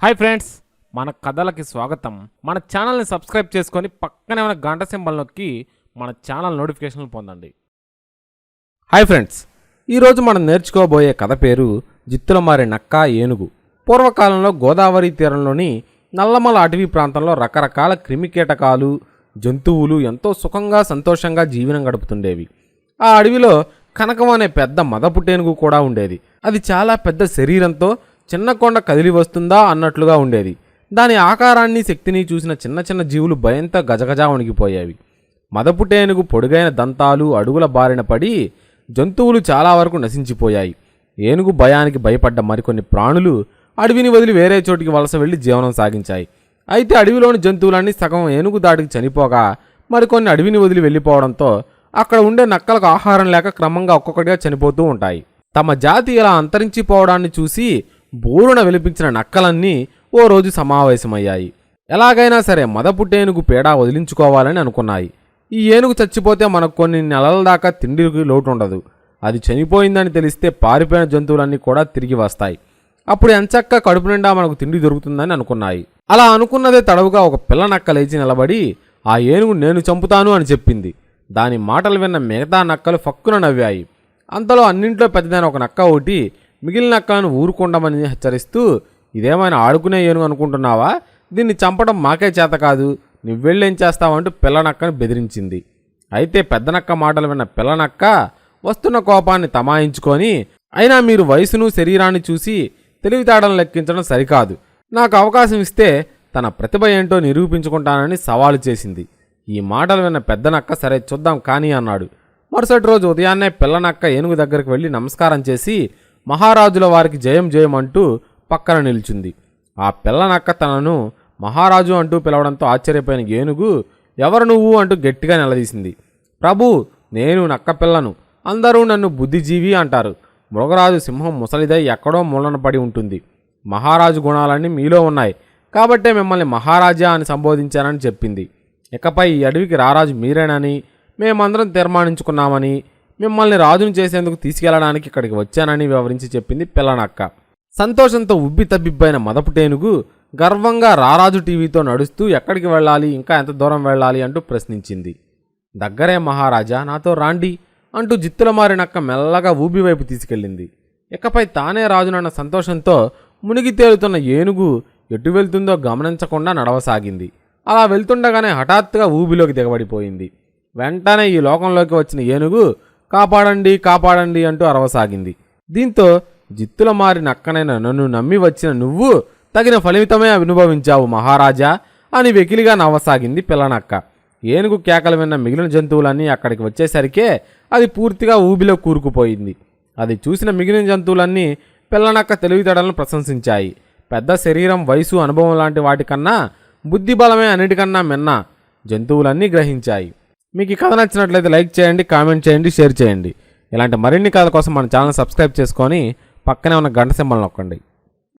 Hi friends మన కథలకి స్వాగతం. మన ఛానల్ని సబ్స్క్రైబ్ చేసుకొని పక్కనే ఉన్న గంట సింబల్ నొక్కి మన ఛానల్ నోటిఫికేషన్లు పొందండి. హాయ్ ఫ్రెండ్స్ ఈరోజు మనం నేర్చుకోబోయే కథ పేరు జిత్తులమారి నక్క ఏనుగు. పూర్వకాలంలో గోదావరి తీరంలోని నల్లమల అటవీ ప్రాంతంలో రకరకాల క్రిమికీటకాలు జంతువులు ఎంతో సుఖంగా సంతోషంగా జీవనం గడుపుతుండేవి. ఆ అడవిలో కనకం అనే పెద్ద మదపుటేనుగు కూడా ఉండేది. అది చాలా పెద్ద శరీరంతో చిన్న కొండ కదిలి వస్తుందా అన్నట్లుగా ఉండేది. దాని ఆకారాన్ని శక్తిని చూసిన చిన్న చిన్న జీవులు భయంతో గజగజా వణికిపోయేవి. మదపుటేనుగు పొడుగైన దంతాలు అడుగుల బారిన పడి జంతువులు చాలా వరకు నశించిపోయాయి. ఏనుగు భయానికి భయపడ్డ మరికొన్ని ప్రాణులు అడవిని వదిలి వేరే చోటికి వలస వెళ్ళి జీవనం సాగించాయి. అయితే అడవిలోని జంతువులన్నీ సగం ఏనుగు దాటికి చనిపోగా మరికొన్ని అడవిని వదిలి వెళ్ళిపోవడంతో అక్కడ ఉండే నక్కలకు ఆహారం లేక క్రమంగా ఒక్కొక్కటిగా చనిపోతూ ఉంటాయి. తమ జాతి ఇలా అంతరించిపోవడాన్ని చూసి బోరున వెలిపించిన నక్కలన్నీ ఓ రోజు సమావేశమయ్యాయి. ఎలాగైనా సరే మదపుట్టేనుగు పేడా వదిలించుకోవాలని అనుకున్నాయి. ఈ ఏనుగు చచ్చిపోతే మనకు కొన్ని నెలల దాకా తిండికి లోటు ఉండదు అది చనిపోయిందని తెలిస్తే పారిపోయిన జంతువులన్నీ కూడా తిరిగి వస్తాయి. అప్పుడు ఎంచక్క కడుపు నిండా మనకు తిండి దొరుకుతుందని అనుకున్నాయి. అలా అనుకున్నదే తడవుగా ఒక పిల్ల నక్క లేచి నిలబడి ఆ ఏనుగు నేను చంపుతాను అని చెప్పింది. దాని మాటలు విన్న మిగతా నక్కలు ఫక్కున నవ్వాయి. అంతలో అన్నింట్లో పెద్దదైన ఒక నక్క ఒకటి మిగిలిన అక్కలను ఊరుకుండమని హెచ్చరిస్తూ ఇదేమైనా ఆడుకునే ఏను అనుకుంటున్నావా? దీన్ని చంపడం మాకే చేత కాదు. నువ్వెళ్ళేం చేస్తావంటూ పిల్లనక్కను బెదిరించింది. అయితే పెద్ద నక్క మాటలు విన్న పిల్లనక్క వస్తున్న కోపాన్ని తమాయించుకొని అయినా మీరు వయసును శరీరాన్ని చూసి తెలివితేటలను లెక్కించడం సరికాదు. నాకు అవకాశం ఇస్తే తన ప్రతిభ ఏంటో నిరూపించుకుంటానని సవాలు చేసింది. ఈ మాటలు విన్న పెద్ద నక్క సరే చూద్దాం కానీ అన్నాడు. మరుసటి రోజు ఉదయాన్నే పిల్లనక్క ఏనుగు దగ్గరికి వెళ్ళి నమస్కారం చేసి మహారాజుల వారికి జయం జయం అంటూ పక్కన నిలిచింది. ఆ పిల్ల నక్క తనను మహారాజు అంటూ పిలవడంతో ఆశ్చర్యపోయిన ఏనుగు ఎవరు నువ్వు అంటూ గట్టిగా నిలదీసింది. ప్రభు నేను నక్క పిల్లను. అందరూ నన్ను బుద్ధిజీవి అంటారు. మృగరాజు సింహం ముసలిదై ఎక్కడో మూలన పడి ఉంటుంది. మహారాజు గుణాలన్నీ మీలో ఉన్నాయి. కాబట్టే మిమ్మల్ని మహారాజా అని సంబోధించానని చెప్పింది. ఇకపై ఈ అడవికి రారాజు మీరేనని మేమందరం తీర్మానించుకున్నామని మిమ్మల్ని రాజును చేసేందుకు తీసుకెళ్ళడానికి ఇక్కడికి వచ్చానని వివరించి చెప్పింది పిల్లనక్క. సంతోషంతో ఉబ్బి తబ్బిబ్బైన మదపుటేనుగు గర్వంగా రారాజు టీవీతో నడుస్తూ ఎక్కడికి వెళ్ళాలి ఇంకా ఎంత దూరం వెళ్ళాలి అంటూ ప్రశ్నించింది. దగ్గరే మహారాజా నాతో రాండి అంటూ జిత్తుల మారినక్క మెల్లగా ఊబి వైపు తీసుకెళ్ళింది. ఇకపై తానే రాజునన్న సంతోషంతో మునిగి తేలుతున్న ఏనుగు ఎటు వెళ్తుందో గమనించకుండా నడవసాగింది. అలా వెళ్తుండగానే హఠాత్తుగా ఊబిలోకి దిగబడిపోయింది. వెంటనే ఈ లోకంలోకి వచ్చిన ఏనుగు కాపాడండి కాపాడండి అంటూ అరవసాగింది. దీంతో జిత్తుల మారి నక్కనైన నన్ను నమ్మి వచ్చిన నువ్వు తగిన ఫలితమే అనుభవించావు మహారాజా అని వెకిలిగా నవ్వసాగింది పిల్లనక్క. ఏనుగు కేకలు విన్న మిగిలిన జంతువులన్నీ అక్కడికి వచ్చేసరికే అది పూర్తిగా ఊబిలో కూరుకుపోయింది. అది చూసిన మిగిలిన జంతువులన్నీ పిల్లనక్క తెలివితేటలను ప్రశంసించాయి. పెద్ద శరీరం వయసు అనుభవం లాంటి వాటికన్నా బుద్ధిబలమే అన్నిటికన్నా మిన్న జంతువులన్నీ గ్రహించాయి. మీకు ఈ కథ నచ్చినట్లయితే లైక్ చేయండి కామెంట్ చేయండి షేర్ చేయండి. ఇలాంటి మరిన్ని కథల కోసం మన ఛానల్ సబ్స్క్రైబ్ చేసుకొని పక్కనే ఉన్న గంట సింబల్ నొక్కండి.